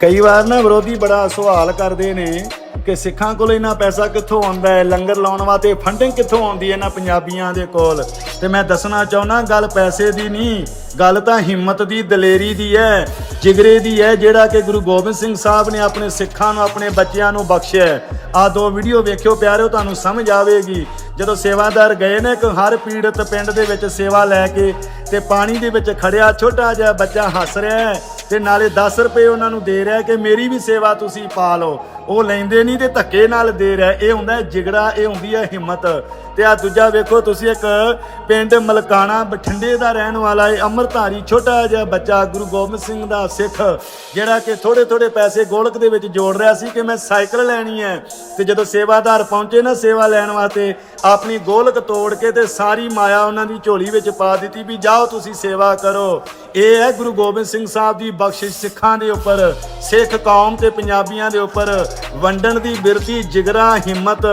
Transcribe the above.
ਕਈ ਵਾਰ ਨਾ ਵਿਰੋਧੀ ਬੜਾ ਸਵਾਲ ਕਰਦੇ ਨੇ ਕਿ ਸਿੱਖਾਂ ਕੋਲ ਇੰਨਾ ਪੈਸਾ ਕਿੱਥੋਂ ਆਉਂਦਾ ਹੈ? ਲੰਗਰ ਲਾਉਣ ਵਾਸਤੇ ਫੰਡਿੰਗ ਕਿੱਥੋਂ ਆਉਂਦੀ ਹੈ ਇਹਨਾਂ ਪੰਜਾਬੀਆਂ ਦੇ ਕੋਲ? ਤੇ ਮੈਂ ਦੱਸਣਾ ਚਾਹੁੰਦਾ, ਗੱਲ ਪੈਸੇ ਦੀ ਨਹੀਂ, ਗੱਲ ਤਾਂ ਹਿੰਮਤ ਦੀ, ਦਲੇਰੀ ਦੀ ਹੈ, ਜਿਗਰੇ ਦੀ ਹੈ, ਜਿਹੜਾ ਕਿ ਗੁਰੂ ਗੋਬਿੰਦ ਸਿੰਘ ਸਾਹਿਬ ਨੇ ਆਪਣੇ ਸਿੱਖਾਂ ਨੂੰ, ਆਪਣੇ ਬੱਚਿਆਂ ਨੂੰ ਬਖਸ਼ਿਆ ਆ ਦੋ ਵੀਡੀਓ ਵੇਖਿਓ ਪਿਆਰਿਓ, ਤੁਹਾਨੂੰ ਸਮਝ ਆਵੇਗੀ। ਜਦੋਂ ਸੇਵਾਦਾਰ ਗਏ ਨੇ, ਇੱਕ ਹਰ ਪੀੜਤ ਪਿੰਡ ਦੇ ਵਿੱਚ ਸੇਵਾ ਲੈ ਕੇ ਤੇ ਪਾਣੀ ਦੇ ਵਿੱਚ ਖੜਿਆ, ਛੋਟਾ ਜਿਹਾ ਬੱਚਾ ਹੱਸ ਰਿਹਾ ਹੈ। ਤੇ ਨਾਲੇ 10 ਰੁਪਏ ਉਹਨਾਂ ਨੂੰ ਦੇ ਰਿਹਾ ਕਿ ਮੇਰੀ ਵੀ ਸੇਵਾ ਤੁਸੀਂ ਪਾ ਲਓ। ਉਹ ਲੈਂਦੇ ਨਹੀਂ ਤੇ ਧੱਕੇ ਨਾਲ ਦੇ ਰਿਹਾ। ਇਹ ਹੁੰਦਾ ਜਿਗੜਾ ਇਹ ਹੁੰਦੀ ਹੈ ਹਿੰਮਤ। ਤੇ ਆ ਦੂਜਾ ਵੇਖੋ, ਤੁਸੀਂ ਇੱਕ ਪਿੰਡ ਮਲਕਾਣਾ, ਬਠਿੰਡੇ ਦਾ ਰਹਿਣ ਵਾਲਾ ਹੈ। ਅੰਮ੍ਰਿਤਧਾਰੀ, ਛੋਟਾ ਜਿਹਾ ਬੱਚਾ, ਗੁਰੂ ਗੋਬਿੰਦ ਸਿੰਘ ਦਾ ਸਿੱਖ, ਜਿਹੜਾ ਕਿ ਥੋੜੇ ਥੋੜੇ ਪੈਸੇ ਗੋਲਕ ਦੇ ਵਿੱਚ ਜੋੜ ਰਿਹਾ ਸੀ ਕਿ ਮੈਂ ਸਾਈਕਲ ਲੈਣੀ ਹੈ। ਤੇ ਜਦੋਂ ਸੇਵਾਦਾਰ ਪਹੁੰਚੇ ਨਾ ਸੇਵਾ ਲੈਣ ਵਾਸਤੇ, ਆਪਣੀ ਗੋਲਕ ਤੋੜ ਕੇ ਤੇ ਸਾਰੀ ਮਾਇਆ ਉਹਨਾਂ ਦੀ ਝੋਲੀ ਵਿੱਚ ਪਾ ਦਿੱਤੀ ਵੀ ਜਾਓ ਤੁਸੀਂ ਸੇਵਾ ਕਰੋ। ਇਹ ਹੈ ਗੁਰੂ ਗੋਬਿੰਦ ਸਿੰਘ ਸਾਹਿਬ ਦੀ ਬਖਸ਼ਿਸ਼ ਸਿੱਖਾਂ ਦੇ ਉੱਪਰ, ਸਿੱਖ ਕੌਮ ਤੇ ਪੰਜਾਬੀਆਂ ਦੇ ਉੱਪਰ, ਵੰਡਣ ਦੀ ਬਿਰਤੀ, ਜਿਗਰਾ, ਹਿੰਮਤ